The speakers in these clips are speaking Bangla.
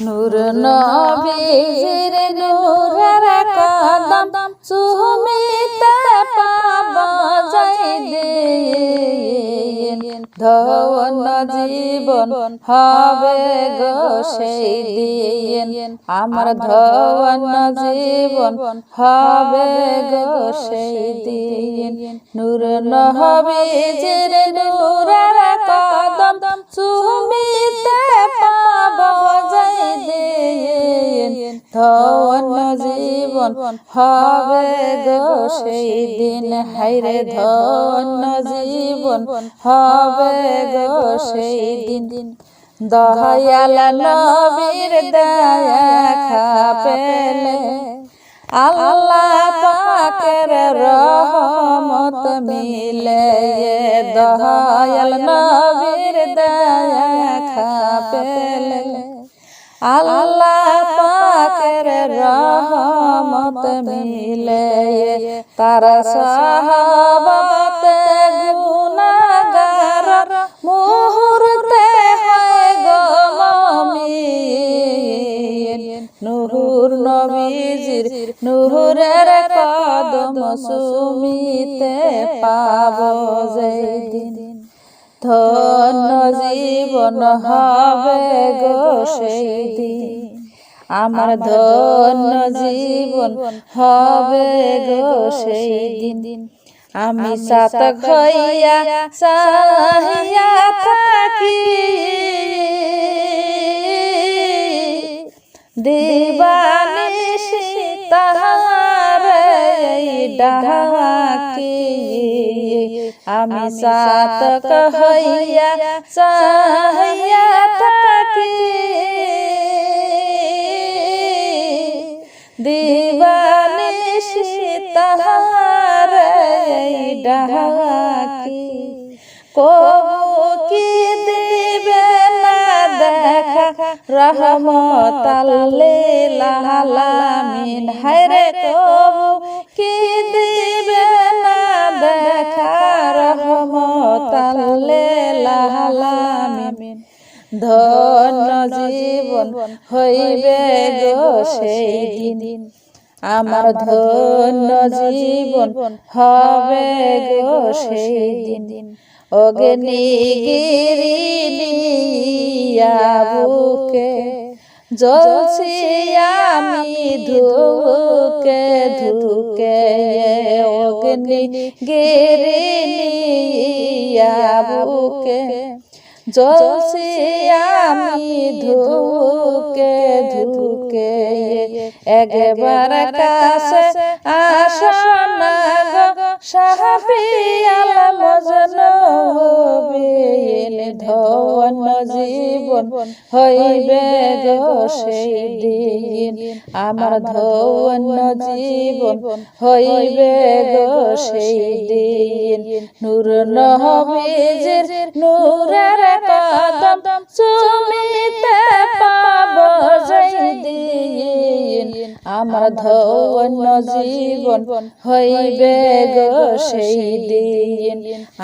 নূর নবীর নূরের কদম সুমিতে পাব যাই দিন। ধন জীবন হবে গো সেই দিন। আমার ধন জীবন হবে গো সেই দিন। নূর নবীর নূরের দিন ধন জীবন হবে গো সেই দিন। হাইরে ধন জীবন হবে গো সেই দিন। দয়াল নবীর দয়া পেলে আল্লাহ পাকের রহমত মিলে দয়াল নবীর দয়া পেলে আল্লাহ রহমত মিলে তার মুহূর্তে হয় গো মমিন। নুহুর নবীজির নুহুরের কদম সুমিতে পাব যেদিন। ধন্য জীবন হবে গো সেই দিন আমার ধন্য জীবন হবে গো সেই দিন। আমি সাত খইয়া সাহিয়া থাকি। দিবানিশি তাহার ডাকি আমি সাত কহইয়া সাহিয়া থাকি। ডাকি কবু কি দিবে না দেখা রহমত আল্লামিন হায়রে কবু কি দিবে না দেখা রহমত আল্লামিন ধন্য জীবন হইবে গো সেই দিন। আমার ধন্য জীবন হবে গো সেই দিন। অগ্নিগিরিয়া বুকে জ্বলছি আমি ধুকে ধুকে। অগ্নি গিরিয়া বুকে। জ্বলছি আমি ধুকে ধুকে একবার কাছে আসনা সাহাবি আল মজনু ধন জীবন হইবে গো সেই দিন আমার ধন জীবন হইবে গো সেই দিন। নূর নহবিজের নূরের কদম চুমিতে পাব যাই দিন। আমার ধন্য জীবন হইবে গো সেই দিন।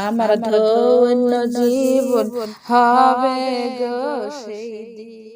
আমার ধন্য জীবন হবে গো সেই দিন।